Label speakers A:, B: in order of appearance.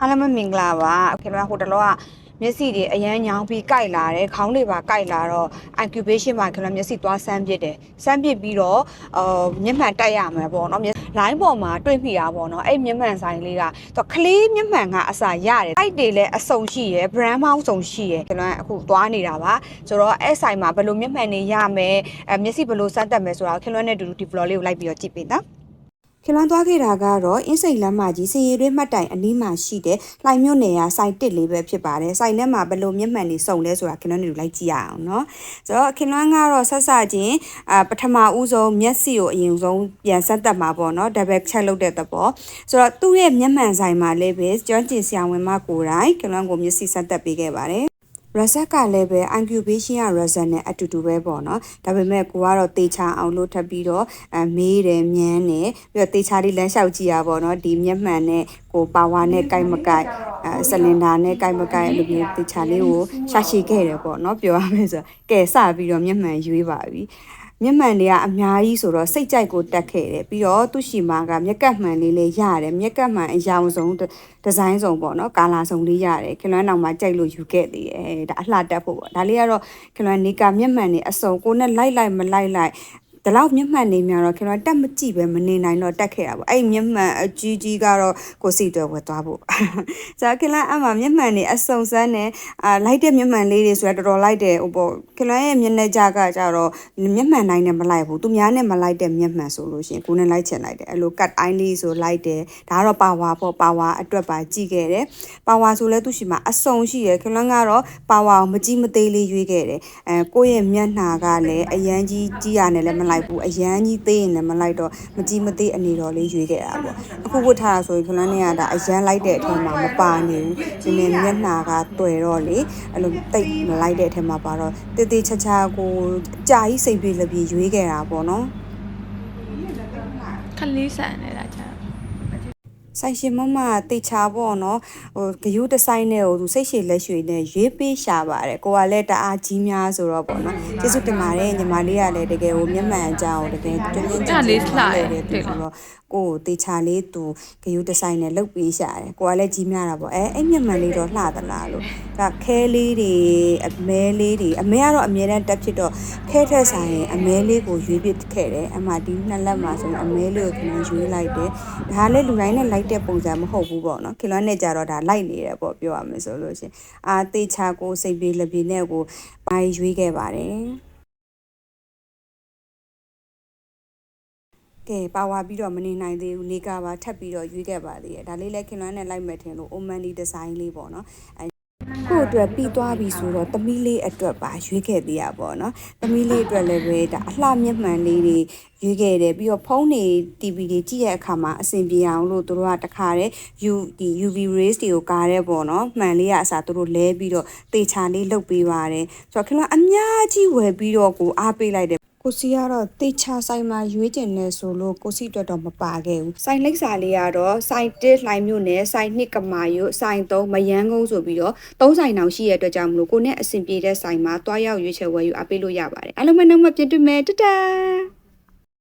A: အားလုံးပဲမင်္ဂလာပါခင်ဗျာဟိုတလောကမျက်စိတွေအရန်ညောင်းပြီးကြိုက်လာတယ်ခေါင်းတွေပါကြိုက်လာတော့ incubation မှာခင်ဗျာမျက်စိသွားဆန်းပစ်တယ်ဆန်းပစ်ပြီးတော့အာမျက်မှန်တက်ရမှာပေါ့နော်မျက် line ပေါ်မှာတွေ့မိတာပေါ့နော်အဲ့မျက်မှန်ဆိုင်လေးကသူကလေးမျက်မှန်ကအစာရတယ်အိုက်တွေလည်းအစုံရှိရယ် brand မောင်းစုံရှိရယ်ခင်ဗျာအခုသွားနေတာပါဆိုတော့အဲ့ဆိုင်မှာဘယ်လိုမျက်မှန်တွေရမယ်အဲမျက်စိဘယ်လိုစမ်းတက်မယ်ဆိုတာကိုခင်ဗျာနဲ့အတူတူဒီ vlog လေးကိုလိုက်ပြီးတော့ကြည့်ပေးနော် ခင်လွန်းသွားခဲ့တာကတော့အင်းစိန်လမ်းမကြီးစင်ရည်တွင်းမှတ်တိုင်အနီးမှာရှိတဲ့လှိုင်မြို့နယ်ကစိုက်တစ်လေးပဲဖြစ်ပါတယ်။စိုက်ထဲမှာဘယ်လိုမျက်မှန်တွေစုံလဲဆိုတာခင်လွန်းတို့လိုက်ကြည့်ရအောင်နော်။ဆိုတော့ခင်လွန်းကတော့ဆက်စချင်းအာပထမဦးဆုံးမျက်စိကိုအရင်ဆုံးပြန်ဆက်တက်မှာပေါ့နော်။ double check လုပ်တဲ့သဘော။ဆိုတော့သူ့ရဲ့မျက်မှန်ဆိုင်မှာလည်းပဲကျွမ်းကျင်ဆရာဝန်မကိုယ်တိုင်ခင်လွန်းကိုမျက်စိဆက်တက်ပေးခဲ့ပါတယ်။ reset ကလည်းပဲ incubation က reset နဲ့အတူတူပဲပေါ့နော်ဒါပေမဲ့ကိုကတော့တေချာအောင်လို့ထပ်ပြီးတော့အမေးတယ်မြန်းတယ်ပြီးတော့တေချာလေးလမ်းလျှောက်ကြည့်ရပါတော့ဒီမျက်မှန်နဲ့ကိုပါဝါနဲ့ကြိုက်မကြိုက်အဲစလင်ဒါနဲ့ကြိုက်မကြိုက်အဲ့လိုမျိုးတေချာလေးကိုရှာရှိခဲ့တယ်ပေါ့နော်ပြောရမယ်ဆိုကဲစပြီးတော့မျက်မှန်ရွေးပါပြီ မျက်မှန်တွေကအများကြီးဆိုတော့စိတ်ကြိုက်ကိုတက်ခဲ့တယ်ပြီးတော့သူ့ရှိမှာကမျက်ကပ်မှန်လေးလေးရတယ်မျက်ကပ်မှန်အရောင်ဆုံးဒီဇိုင်းဆုံးပေါ့နော်ကာလာဆုံးလေးရတယ်ခင်လွန်းနောက်မှာကြိုက်လို့ယူခဲ့သေးတယ်ဒါအလှတက်ဖို့ပေါ့ဒါလေးကတော့ခင်လွန်းနေကမျက်မှန်တွေအစုံကိုနဲ့လိုက်လိုက်မလိုက်လိုက် ဒီလောက်မျက်မှန်နေများတော့ခင်ဗျာတက်မကြည့်ပဲမနေနိုင်တော့တက်ခဲ့တာပေါ့အဲ့မျက်မှန်အကြီးကြီးကတော့ကိုစီတွေဝယ်သွားဖို့ဇာခင်ဗျာအမှမျက်မှန်နေအစုံစမ်းနေအာလိုက်တဲ့မျက်မှန်လေးတွေဆိုတော့တော်တော်လိုက်တယ်ဟိုပေါ့ခင်ဗျာရဲ့မျက်နှာကြကကြတော့မျက်မှန်တိုင်းနဲ့မလိုက်ဘူးသူများနဲ့မလိုက်တဲ့မျက်မှန်ဆိုလို့ရှိရင်ကိုနဲ့လိုက်ချင်လိုက်တယ်အဲ့လို cut eye လေးဆိုလိုက်တယ်ဒါကတော့ပါဝါပေါ့ပါဝါအတွက်ပါကြည့်ခဲ့တယ်ပါဝါဆိုလဲသူရှိမှာအစုံရှိတယ်ခင်ဗျာကတော့ပါဝါကိုမကြည့်မသေးလေးရွေးခဲ့တယ်အဲကိုယ့်ရဲ့မျက်နှာကလည်းအရန်ကြီးကြည့်ရတယ်လည်းမလိုက်ဘူးအရန်ကြီးသေးရင်လည်းမလိုက်တော့မကြည့်မသေးအနေတော်လေးရွေးခဲ့တာပေါ့အခုဝတ်ထားတာဆိုရင်ခလန်းနေရတာအရန်လိုက်တဲ့အထက်မှာမပါနေဘူးနည်းနည်းမျက်နှာကတွေ့တော့လေအဲ့လိုတိတ်မလိုက်တဲ့အထက်မှာပါတော့တေးသေးချာချာကိုကြာကြီးစိတ်ပြေလပြေရွေးခဲ့တာပေါ့နော်
B: ခလေးဆန်နေတာကြာ
A: ဆိုင်ရှင်မမတေချာပေါ့နော်ဟိုဂယုတဆိုင်နဲ့ဟိုသူစိတ်ရှည်လက်ရွှေနဲ့ရွေးပေးရှာပါတယ်ကိုကလည်းတအားကြီးများဆိုတော့ပေါ့နော်ကျေးဇူးတင်ပါတယ်ညီမလေးကလည်းတကယ်ဟိုမျက်မှန်အကြောင်းတကယ်တွင်းတွင်းကြည့်တယ်သူဆိုတော့ကိုကိုတေချာလေးသူဂယုတဆိုင်နဲ့လုတ်ပေးရှာတယ်ကိုကလည်းကြီးများတာပေါ့အဲအဲ့မျက်မှန်လေးတော့လှသလားလို့ဒါခဲလေးတွေအမဲလေးတွေအမဲကတော့အမြဲတမ်းတက်ဖြစ်တော့ခဲထက်ဆိုင်ရင်အမဲလေးကိုရွေးပစ်ခဲ့တယ်အမှဒီနှစ်လက်မှာဆိုရင်အမဲလေးကိုကျွန်တော်ရွေးလိုက်တယ်ဒါလည်းလူတိုင်းနဲ့လိုက်တဲ့ပုံစံမဟုတ်ဘူးပေါ့နော်ခင်လွန်းနဲ့ကြတော့ဒါလိုက်နေတယ်ပေါ့ပြောရမယ်ဆိုလို့ရှင်အာတေချာကိုစိတ်ပြေလက်ပြေနဲ့ကိုပိုင်ရွေးခဲ့ပါတယ်ကဲပါဝါပြီးတော့မနေနိုင်သေးဘူးနေကပါထပ်ပြီးတော့ရွေးခဲ့ပါသေးတယ်ဒါလေးလည်းခင်လွန်းနဲ့လိုက်မယ်ထင်လို့ Omani design လေးပေါ့နော် ကို့အတွက်ပြီးသွားပြီဆိုတော့သမီးလေးအတွက်ပါရွေးခဲ့သေးရပါတော့။သမီးလေးအတွက်လည်းပဲဒါအလှမျက်မှန်လေးတွေရွေးခဲ့တယ်ပြီးတော့ဖုန်းတွေ TV တွေကြည့်တဲ့အခါမှာအဆင်ပြေအောင်လို့တို့ကတခါတည်း U ဒီ UV rays တွေကိုကားရဲပေါ့နော်။မှန်လေးကအစားတို့လဲပြီးတော့တေချာလေးလုတ်ပေးပါတယ်။ဆိုတော့ခင်ဗျာအများကြီးဝယ်ပြီးတော့ကိုအားပေးလိုက်တယ် ကိုစီကတော့တေချာဆိုင်မှာရွေးကျင်နေဆိုလို့ကိုစီအတွက်တော့မပါခဲ့ဘူးဆိုင်လိပ်စာလေးကတော့ဆိုင်တစ်လှိုင်မြို့နယ်ဆိုင်နှစ်ကမာယုဆိုင်သုံးမယန်းကုန်းဆိုပြီးတော့သုံးဆိုင်တောင်ရှိရတဲ့အတွက်ကြောင့်မလို့ကိုနဲ့အဆင်ပြေတဲ့ဆိုင်မှာတွားရောက်ရွေးချယ်ဝယ်ယူအားပေးလို့ရပါတယ်အားလုံးပဲနောက်မှပြန်တွေ့မယ်တတား